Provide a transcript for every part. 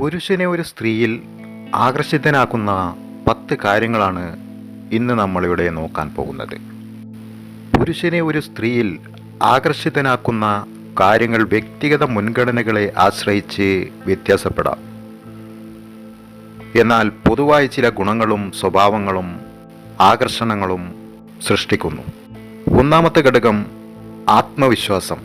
പുരുഷനെ ഒരു സ്ത്രീയിൽ ആകർഷിതനാക്കുന്ന പത്ത് കാര്യങ്ങളാണ് ഇന്ന് നമ്മളിവിടെ നോക്കാൻ പോകുന്നത്. പുരുഷനെ ഒരു സ്ത്രീയിൽ ആകർഷിതനാക്കുന്ന കാര്യങ്ങൾ വ്യക്തിഗത മുൻഗണനകളെ ആശ്രയിച്ച് വ്യത്യാസപ്പെടാം. എന്നാൽ പൊതുവായ ചില ഗുണങ്ങളും സ്വഭാവങ്ങളും ആകർഷണങ്ങളും സൃഷ്ടിക്കുന്നു. ഒന്നാമത്തെ ഘടകം ആത്മവിശ്വാസം.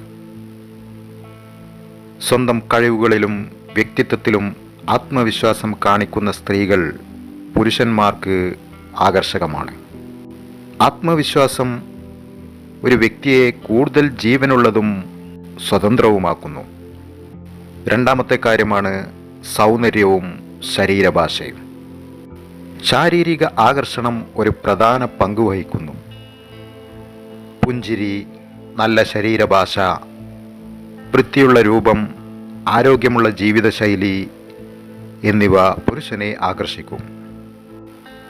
സ്വന്തം കഴിവുകളിലും വ്യക്തിത്വത്തിലും ആത്മവിശ്വാസം കാണിക്കുന്ന സ്ത്രീകൾ പുരുഷന്മാർക്ക് ആകർഷകമാണ്. ആത്മവിശ്വാസം ഒരു വ്യക്തിയെ കൂടുതൽ ജീവനുള്ളതും സ്വതന്ത്രവുമാക്കുന്നു. രണ്ടാമത്തെ കാര്യമാണ് സൗന്ദര്യവും ശരീരഭാഷയും. ശാരീരിക ആകർഷണം ഒരു പ്രധാന പങ്ക് വഹിക്കുന്നു. പുഞ്ചിരി നല്ല ശരീരഭാഷ വൃത്തിയുള്ള രൂപം ആരോഗ്യമുള്ള ജീവിതശൈലി എന്നിവ പുരുഷനെ ആകർഷിക്കും.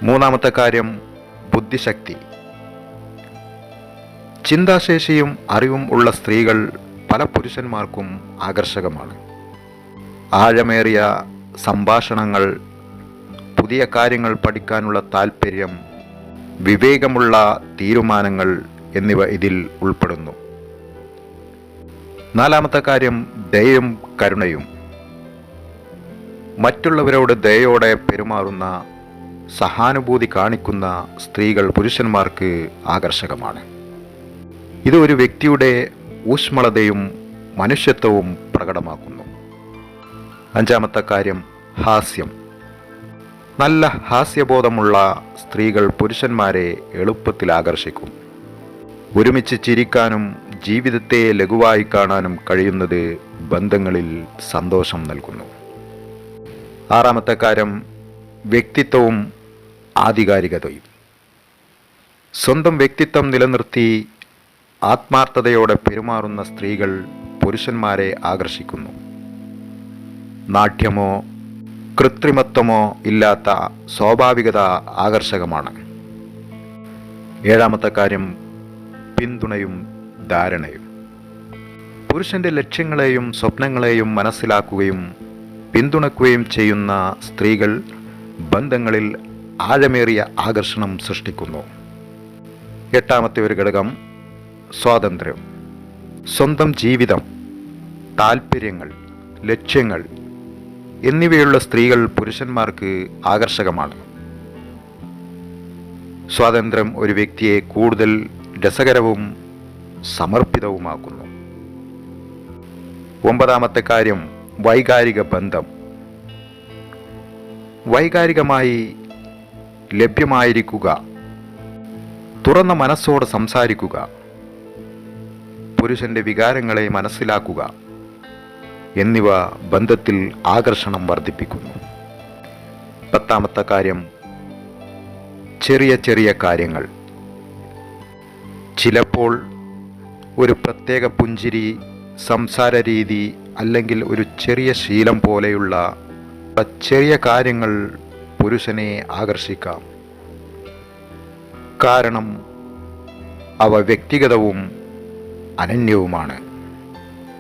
മൂന്നാമത്തെ കാര്യം ബുദ്ധിശക്തി. ചിന്താശേഷിയും അറിവും ഉള്ള സ്ത്രീകൾ പല പുരുഷന്മാർക്കും ആകർഷകമാണ്. ആഴമേറിയ സംഭാഷണങ്ങൾ പുതിയ കാര്യങ്ങൾ പഠിക്കാനുള്ള താൽപ്പര്യം വിവേകമുള്ള തീരുമാനങ്ങൾ എന്നിവ ഇതിൽ ഉൾപ്പെടുന്നു. നാലാമത്തെ കാര്യം ദയയും കരുണയും. മറ്റുള്ളവരോട് ദയോടെ പെരുമാറുന്ന സഹാനുഭൂതി കാണിക്കുന്ന സ്ത്രീകൾ പുരുഷന്മാർക്ക് ആകർഷകമാണ്. ഇത് ഒരു വ്യക്തിയുടെ ഊഷ്മളതയും മനുഷ്യത്വവും പ്രകടമാക്കുന്നു. അഞ്ചാമത്തെ കാര്യം ഹാസ്യം. നല്ല ഹാസ്യബോധമുള്ള സ്ത്രീകൾ പുരുഷന്മാരെ എളുപ്പത്തിൽ ആകർഷിക്കും. ഒരുമിച്ച് ചിരിക്കാനും ജീവിതത്തെ ലഘുവായി കാണാനും കഴിയുന്നത് ബന്ധങ്ങളിൽ സന്തോഷം നൽകുന്നു. ആറാമത്തെ കാര്യം വ്യക്തിത്വവും ആധികാരികതയും. സ്വന്തം വ്യക്തിത്വം നിലനിർത്തി ആത്മാർത്ഥതയോടെ പെരുമാറുന്ന സ്ത്രീകൾ പുരുഷന്മാരെ ആകർഷിക്കുന്നു. നാട്യമോ കൃത്രിമത്വമോ ഇല്ലാത്ത സ്വാഭാവികത ആകർഷകമാണ്. ഏഴാമത്തെ കാര്യം പിന്തുണയും ധാരണയും. പുരുഷന്റെ ലക്ഷ്യങ്ങളെയും സ്വപ്നങ്ങളെയും മനസ്സിലാക്കുകയും പിന്തുണക്കുകയും ചെയ്യുന്ന സ്ത്രീകൾ ബന്ധങ്ങളിൽ ആഴമേറിയ ആകർഷണം സൃഷ്ടിക്കുന്നു. എട്ടാമത്തെ ഒരു ഘടകം സ്വാതന്ത്ര്യം. സ്വന്തം ജീവിതം താൽപ്പര്യങ്ങൾ ലക്ഷ്യങ്ങൾ എന്നിവയുള്ള സ്ത്രീകൾ പുരുഷന്മാർക്ക് ആകർഷകമാണ്. സ്വാതന്ത്ര്യം ഒരു വ്യക്തിയെ കൂടുതൽ രസകരവും സമർപ്പിതവുമാക്കുന്നു. ഒമ്പതാമത്തെ കാര്യം വൈകാരിക ബന്ധം. വൈകാരികമായി ലഭ്യമായിരിക്കുക. തുറന്ന മനസ്സോട് സംസാരിക്കുക. പുരുഷന്റെ വികാരങ്ങളെ മനസ്സിലാക്കുക. എന്നിവ ബന്ധത്തിൽ ആകർഷണം വർദ്ധിപ്പിക്കുന്നു. പത്താമത്തെ കാര്യം ചെറിയ ചെറിയ കാര്യങ്ങൾ. ചിലപ്പോൾ ഒരു പ്രത്യേക പുഞ്ചിരി സംസാര രീതി അല്ലെങ്കിൽ ഒരു ചെറിയ ശീലം പോലെയുള്ള ചെറിയ കാര്യങ്ങൾ പുരുഷനെ ആകർഷിക്കാം. കാരണം അവ വ്യക്തിഗതവും അനന്യവുമാണ്.